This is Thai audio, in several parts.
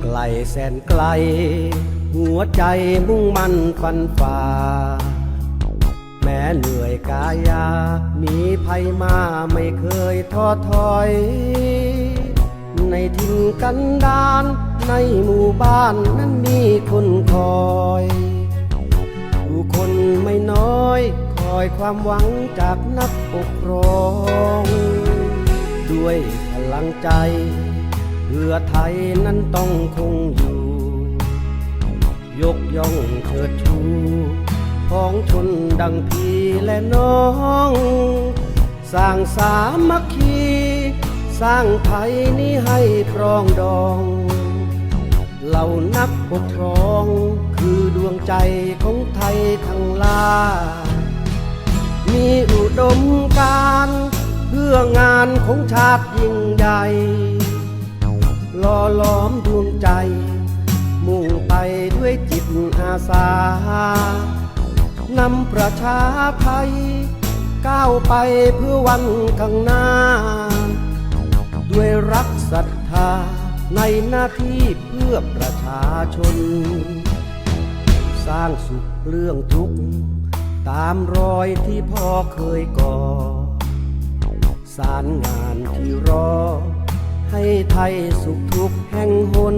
ไกลแสนไกล หัวใจมุ่งมั่นฟันฝ่า แม้เหนื่อยกายา มีภัยมาไม่เคยท้อถอย ในถิ่นกันดานในหมู่บ้านนั้นมีคนคอยผู้คนไม่น้อย คอยความหวังจากนักปกครอง ด้วยพลังใจ พื่อไทยนั้นต้องคงอยู่ ยกย่องเชิดชูพ้องชนดังพี่และน้อง สร้างสามัคคี สร้างไทยนี้ให้ปรองดอง เหล่านักปกครองคือดวงใจของไทยทั้งลา มีอุดมการ เพื่องานของชาติยิ่งใหญ่ ใจ มุ่งไปด้วยจิตอาสานำประชาไทย ก้าวไปเพื่อวันข้างหน้า ด้วยรักศรัทธาในหน้าที่เพื่อประชาชน สร้างสุขเรื่องทุกข์ตามรอยที่พ่อเคยก่อ สารงานที่รอ ให้ไทยสุขทุกแห่งหน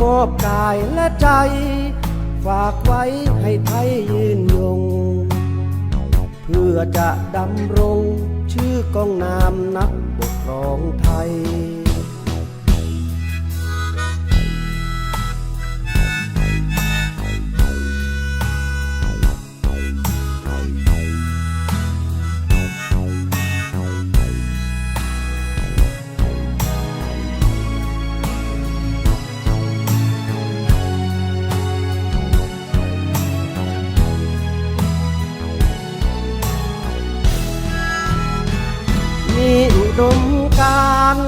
มอบกายและใจ ฝากไว้ให้ไทยยืนยง เพื่อจะดำรงชื่อกองนามนักปกครองไทย ดมการ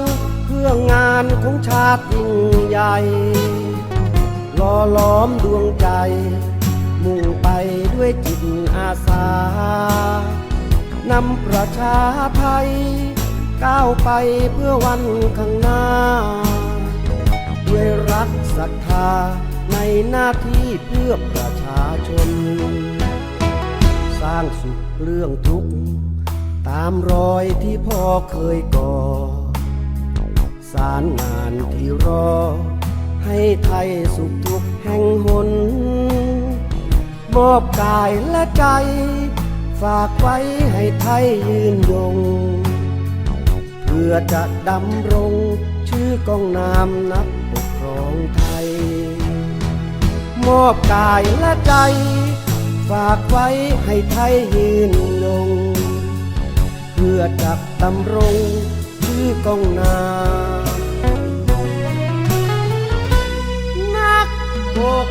เพื่องานของชาติยิ่งใหญ่หล่อหลอมดวงใจ มุ่งไปด้วยจิตอาสานำประชาไทย ก้าวไปเพื่อวันข้างหน้า ด้วยรักศรัทธาในหน้าที่เพื่อประชาชน สร้างสุขเรื่องทุกข์ ตามรอยที่พ่อเคยก่อ สารงานที่รอ ให้ไทยสุขทุกแห่งหน มอบกายและใจ ฝากไว้ให้ไทยยืนยง เพื่อจะดำรงชื่อกองนามนักปกครองไทย มอบกายและใจ ฝากไว้ให้ไทยยืนยง เพื่อจักตำรงชื่อกองนานักบก